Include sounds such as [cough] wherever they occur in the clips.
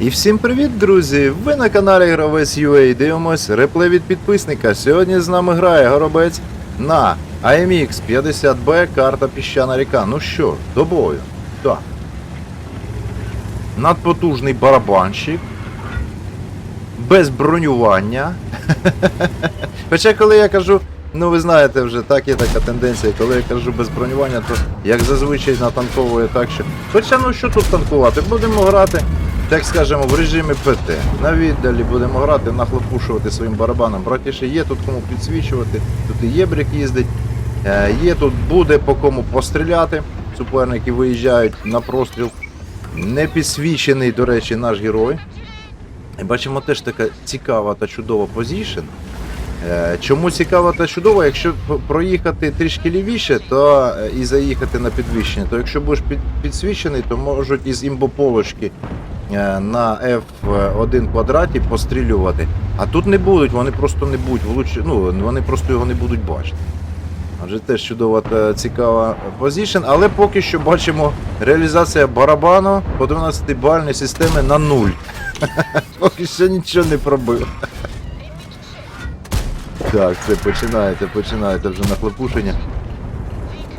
І всім привіт, друзі! Ви на каналі Гравець UA дивимось реплей від підписника. Сьогодні з нами грає Горобець на AMX 50B карта Піщана ріка. Ну що, до бою. Так. Надпотужний барабанщик. Без бронювання. [laughs] Хоча коли я кажу, ну ви знаєте вже, так є така тенденція, коли я кажу без бронювання, то як зазвичай натанковує так, що. Хоча ну що тут танкувати? Будемо грати, так скажемо, в режимі ПТ. На віддалі будемо грати, нахлопушувати своїм барабаном. Братіше, є тут кому підсвічувати, тут і єбрик їздить, е, є тут буде по кому постріляти. Суперники виїжджають на простріл. Не підсвічений, до речі, наш герой. І бачимо теж така цікава та чудова позішн. Е, Чому цікава та чудова? Якщо проїхати трішки лівіше, то е, і заїхати на підвищення, то якщо будеш під, підсвічений, то можуть із імбополочки на F1 квадраті пострілювати. А тут не будуть, вони просто не будуть влуч... ну, вони просто його не будуть бачити. Адже теж чудова та цікава позішн, але поки що бачимо реалізація барабану по 12-бальної системи на нуль. [laughs] Поки що нічого не пробив. Так, це починаєте, починаєте вже нахлопушення.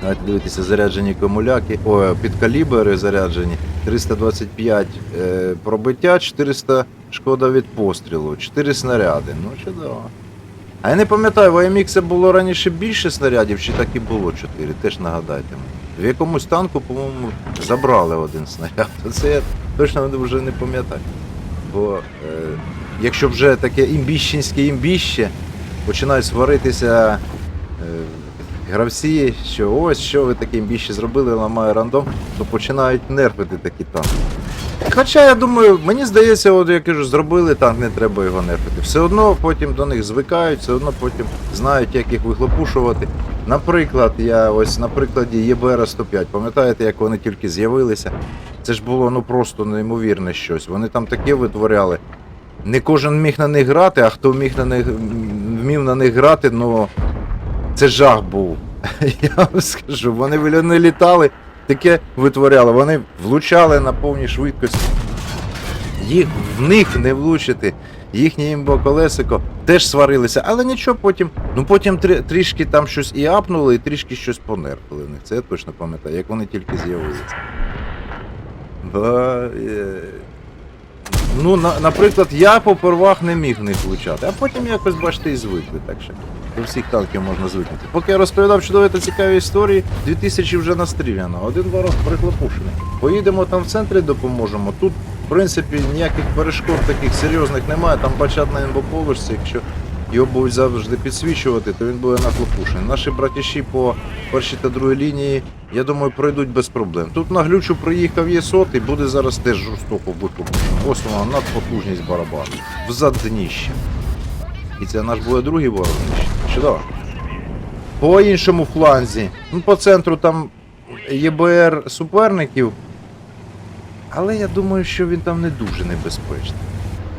Давайте дивитися, заряджені комуляки, о, підкалібри заряджені. 325 е, пробиття, 400 шкода від пострілу, 4 снаряди. Ну, чудово. А я не пам'ятаю, в AMX було раніше більше снарядів, чи так і було 4, теж нагадайте мені. В якомусь танку, по-моєму, забрали один снаряд. [laughs] Це я точно вже не пам'ятаю. Бо е, якщо вже таке імбіщенське імбіще, починають сваритися е, гравці, що ось що ви таке імбіще зробили, ламає рандом, то починають нерфити такі танки. Хоча я думаю, мені здається, от я кажу, зробили танк, не треба його нерфити. Все одно потім до них звикають, все одно потім знають, як їх вихлопушувати. Наприклад, я ось на прикладі ЄБР 105, пам'ятаєте, як вони тільки з'явилися? Це ж було ну просто неймовірне щось. Вони там таке витворяли. Не кожен міг на них грати, а хто міг на них вмів на них грати, ну це жах був. [laughs] Я вам скажу, вони вони літали, таке витворяли. Вони влучали на повній швидкості. Їх в них не влучити. Їхнє імбо-колесико теж сварилися, але нічого потім. Ну потім трі- трішки там щось і апнули, і трішки щось понерфили в них. Це я точно пам'ятаю, як вони тільки з'явилися. Бо, е, Ну, на, наприклад, я по первах не міг в них влучати, а потім якось, бачите, і звикли, так що до всіх танків можна звикнути. Поки я розповідав чудові та цікаві історії, 2000 вже настріляно, один ворог приклопушений. Поїдемо там в центрі, допоможемо. Тут, в принципі, ніяких перешкод таких серйозних немає, там бачать на інбоположці, якщо його будуть завжди підсвічувати, то він буде нахлопушений. Наші братіші по першій та другій лінії, я думаю, пройдуть без проблем. Тут на глючу приїхав ЄСОТ і буде зараз теж жорстоко вихлопушений. Ось вона надпотужність барабану. Взад дніще. І це наш буде другий ворог. Чудово. По іншому фланзі. Ну, по центру там ЄБР суперників. Але я думаю, що він там не дуже небезпечний.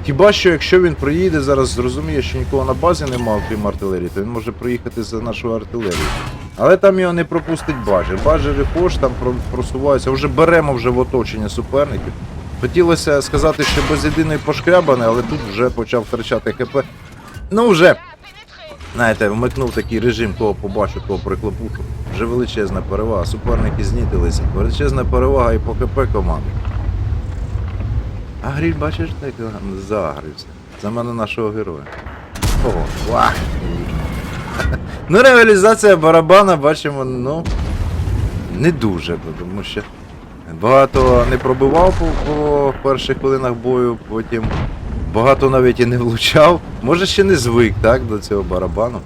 Хіба що якщо він приїде зараз, зрозуміє, що нікого на базі немає, окрім артилерії, то він може приїхати за нашу артилерію. Але там його не пропустить бажер. Бажери хош там просуваються. Вже беремо вже в оточення суперників. Хотілося сказати, що без єдиної пошкрябани, але тут вже почав втрачати ХП. Ну вже, знаєте, вмикнув такий режим, кого побачу, того приклопушу. Вже величезна перевага. Суперники знітилися. Величезна перевага і по ХП команди. А гріль, бачиш, так загрився. Це мене нашого героя. Ого, вах! Ну, реалізація барабана, бачимо, ну. Не дуже, тому що багато не пробивав по, по перших хвилинах бою, потім багато навіть і не влучав. Може ще не звик, так, до цього барабану.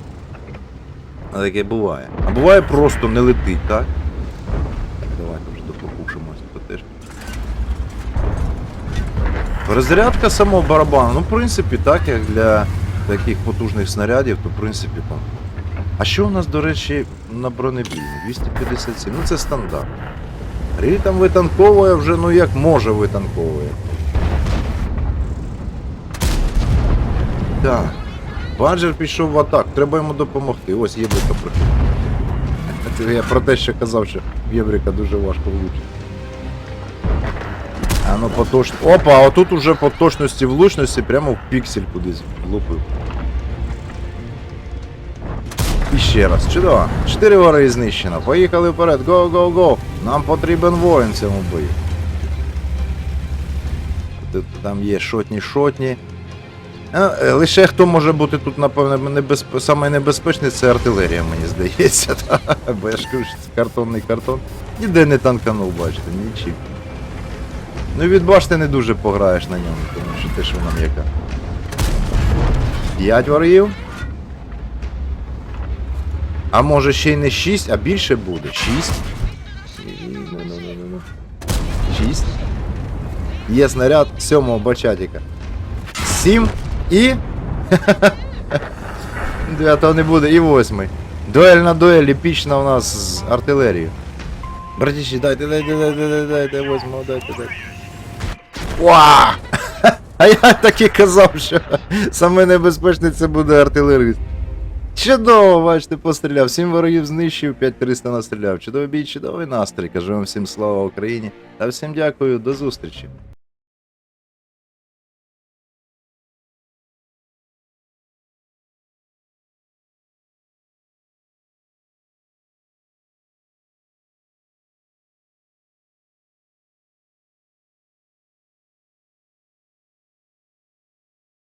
А таке буває. А буває просто не летить, так? Давайте вже допопушимося, то теж. Розрядка самого барабану, ну, в принципі, так, як для таких потужних снарядів, то в принципі там. А що у нас, до речі, на бронебійні? 257. Ну це стандарт. Рі там витанковує вже, ну як може витанковує. Так. Баджер пішов в атаку, треба йому допомогти. Ось Єврика приходить. Це я про те, що казав, що в Єврика дуже важко влучити. А ну по точ... Опа, а тут уже по точності влучності прямо в піксель кудись влупив. І ще раз, чудово. Чотири гори знищено. Поїхали вперед. Го, го, го. Нам потрібен воїн цьому бою. Тут там є шотні шотні. А, е, лише хто може бути тут, напевно, небезп... саме небезпечний, це артилерія, мені здається. [laughs] Бо я ж кажу, що це картонний картон. Ніде не танканув, бачите, нічим. Ну від башти не дуже пограєш на ньому, тому що ти ж вона м'яка. П'ять ворогів. А може ще й не 6, а більше буде. 6. Ну, 6. Є снаряд сьомого бачатіка. 7 і. Дев'ятого не буде, і восьмий. Дуель на дуель епічна у нас з артилерією. Братіші, дайте, дайте, дайте, дайте, дайте, восьмого, дайте, дайте. Уа! [laughs] А я так і казав, що саме небезпечне це буде артилерист. Чудово, бачите, постріляв. Сім ворогів знищив, 5300 настріляв. Чудовий бій, чудовий настрій. Кажу вам всім слава Україні. Та всім дякую, до зустрічі.